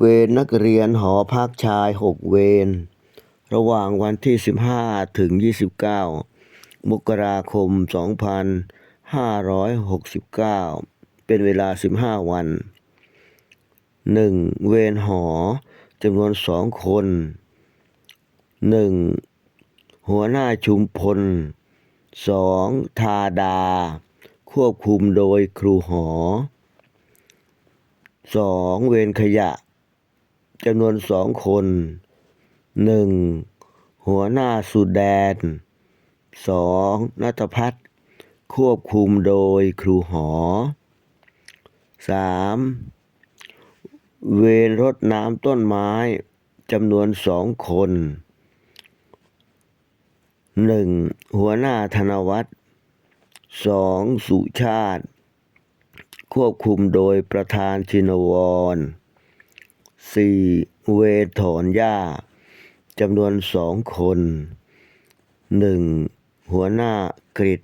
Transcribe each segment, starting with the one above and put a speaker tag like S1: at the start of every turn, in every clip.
S1: เวรนักเรียนหอพักชายหกเวร ระหว่างวันที่ 15 ถึง 29 มกราคม 2569 เป็นเวลา 15 วัน 1. เวรหอจำนวนสองคน 1. หัวหน้าชุมพล 2. ธาดา ควบคุมโดยครูหอ 2. เวรขยะ จำนวนสองคน 1. หัวหน้าสุดแดน 2. นัทพัฒน์ควบคุมโดยครูหอ 3. เวรรดน้ำต้นไม้จำนวนสองคน 1. หัวหน้าธนวัฒน์ 2. สุชาติ ควบคุมโดยประธานชินวร 4. เวรถอนหญ้าจำนวนสองคน 1. หัวหน้ากริด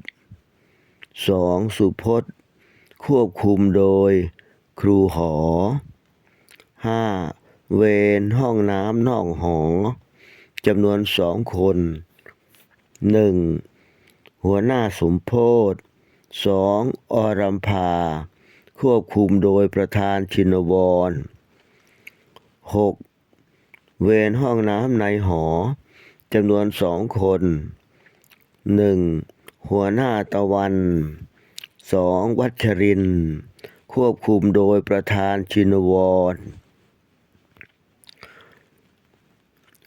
S1: 2. สุพจน์ ควบคุมโดยครูหอ 5. เวรห้องน้ำนอกหอจำนวนสองคน 1. หัวหน้าสมโพธ 2. อรัมพา ควบคุมโดยประธานชินวร 6. เวรห้องน้ำในหอจำนวนสองคน 1. หัวหน้าตะวัน 2. วัชริน ควบคุมโดยประธานชินวร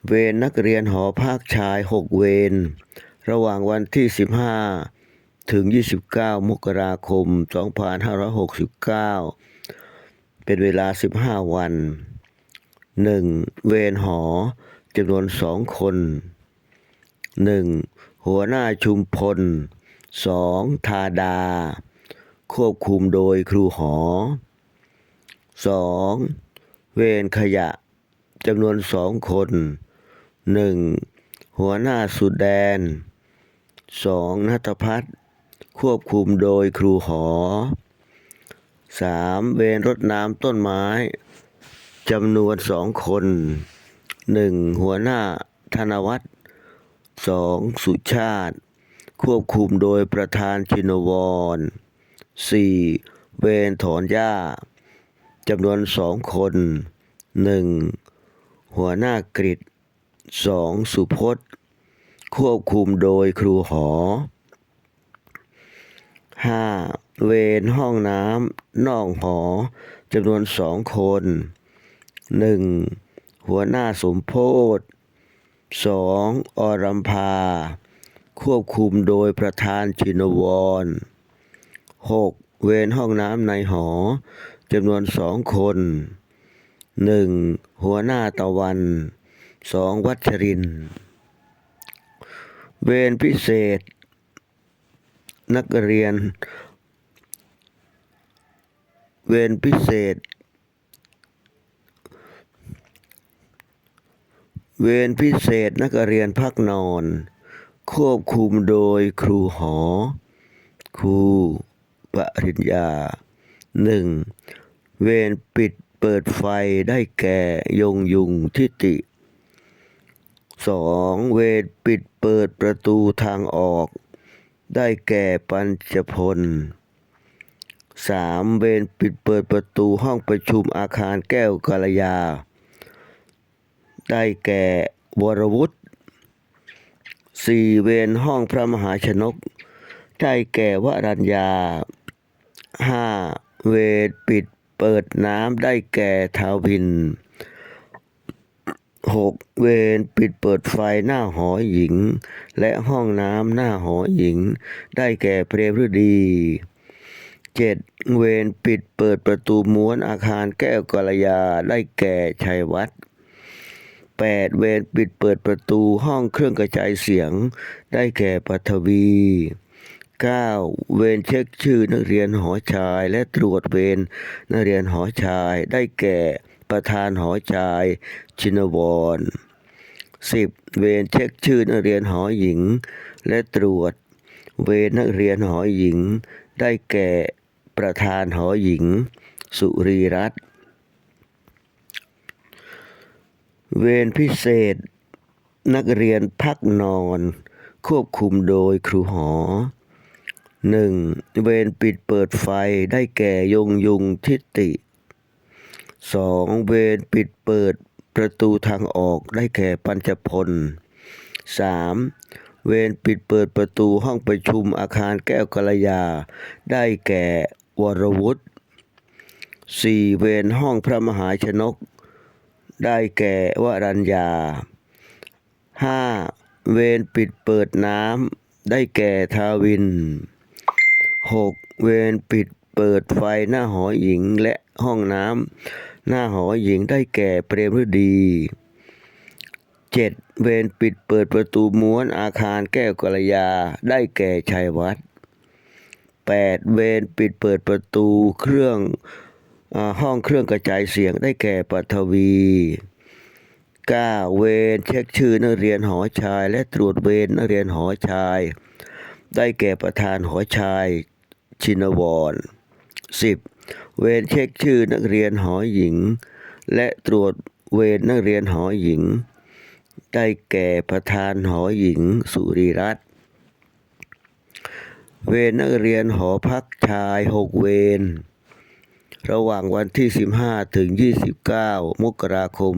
S1: เวรนักเรียนหอพักชายหกเวรระหว่างวันที่ 15 ถึง 29 มกราคม 2569 เป็นเวลา 15 วัน 1. เวรหอจำนวนสองคน 1. หัวหน้าชุมพล 2. ธาดา ควบคุมโดยครูหอ 2. เวรขยะจำนวนสองคน 1. หัวหน้าสุดแดน 2. นัทพัฒน์ควบคุมโดยครูหอ 3. เวรรดน้ำต้นไม้ จำนวนสองคน 1. หัวหน้าธนวัฒน์ 2. สุชาติ ควบคุมโดยประธานชินวร 4. เวรถอนหญ้าจำนวนสองคน 1. หัวหน้ากริด 2. สุพจน์ ควบคุมโดยครูหอ 5. เวรห้องน้ำนอกหอจำนวนสองคน 1. หัวหน้าสมโพธ 2. อรัมพา ควบคุมโดยประธานชินวร 6. เวรห้องน้ำในหอจำนวนสองคน 1. หัวหน้าตะวัน 2. วัชริน เวรพิเศษ นักเรียน เวรพิเศษ เวรพิเศษนักเรียนพักนอน ควบคุมโดยครูหอ ครูปริญญาหนึ่งเวรปิดเปิดไฟได้แก่ยงยุงทิติสองเวรปิดเปิดประตูทางออก ได้แก่ปัญจพลสามเวรปิดเปิดประตูห้องประชุมอาคารแก้วกาลยา ได้แก่วรวุฒิสี่เวรห้องพระมหาชนก ได้แก่วรัญญาห้าเวรปิดเปิดน้ำได้แก่ทาวินหกเวรปิดเปิดไฟหน้าหอหญิง และห้องน้ำหน้าหอหญิง ได้แก่เพรฤดีเจ็ดเวรปิดเปิดประตูม้วนอาคารแก้วกัลยาได้แก่ชัยวัฒน์ 8. เวรปิดเปิดประตูห้องเครื่องกระจายเสียง ได้แก่ปัทวี 9. เวรเช็คชื่อนักเรียนหอชายและตรวจเวรนักเรียนหอชายได้แก่ประธานหอชายชินวร 10. เวรเช็คชื่อนักเรียนหอหญิง และตรวจ เวรนักเรียนหอหญิง ได้แก่ประธานหอหญิง สุรีรัตน์ เวรพิเศษ นักเรียนพักนอน ควบคุมโดยครูหอหนึ่งเวรปิดเปิดไฟได้แก่ยงยุงทิติสองเวรปิดเปิดประตูทางออกได้แก่ปัญจพลสามเวรปิดเปิดประตูห้องประชุมอาคารแก้วกัลยา ได้แก่วรวุฒิสี่เวรห้องพระมหาชนก ได้แก่วรัญญาห้าเวรปิดเปิดน้ำได้แก่ทาวินหกเวรปิดเปิดไฟหน้าหอหญิงและห้องน้ำหน้าหอหญิงได้แก่เปรมฤดีเจ็ดเวรปิดเปิดประตูม้วนอาคารแก้วกัลยาได้แก่ชัยวัฒน์แปดเวรปิดเปิดประตูเครื่อง ห้องเครื่องกระจายเสียงได้แก่ปัทวีเก้าเวรเช็คชื่อนักเรียนหอชาย และตรวจเวรนักเรียนหอชาย ได้แก่ประธานหอชายชินวรสิบเวรเช็คชื่อนักเรียนหอหญิง และตรวจเวรนักเรียนหอหญิง ได้แก่ประธานหอหญิงสุริรัตน์เวรนักเรียนหอพักชายหกเวร ระหว่างวันที่ 15 ถึง 29 มกราคม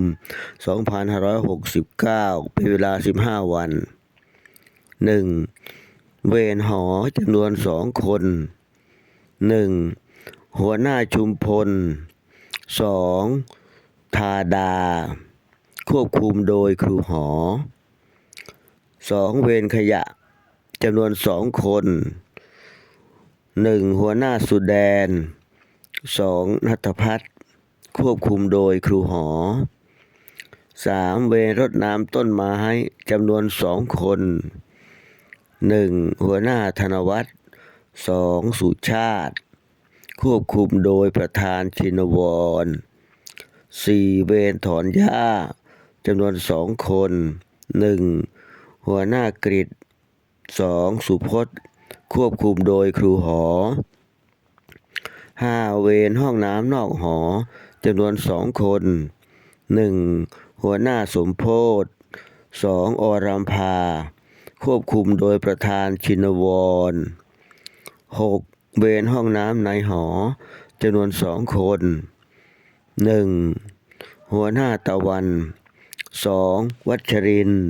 S1: 2569 เป็นเวลา 15 วัน 1. เวรหอจำนวนสองคน 1. หัวหน้าชุมพล 2. ธาดา ควบคุมโดยครูหอ 2. เวรขยะจำนวนสองคน 1. หัวหน้าสุดแดน 2. นัทพัฒน์ควบคุมโดยครูหอ 3. เวรรดน้ำต้นไม้จำนวนสองคน 1. หัวหน้าธนวัฒน์ 2. สุชาติ ควบคุมโดยประธานชินวร 4. เวรถอนหญ้าจำนวนสองคน 1. หัวหน้ากริด 2. สุพจน์ ควบคุมโดยครูหอ 5. เวรห้องน้ำนอกหอจำนวนสองคน 1. หัวหน้าสมโพธ 2. องอรัมพา ควบคุมโดยประธานชินวร 6. เวรห้องน้ำในหอจำนวนสองคน 1. หัวหน้าตะวัน 2. วัชรินทร์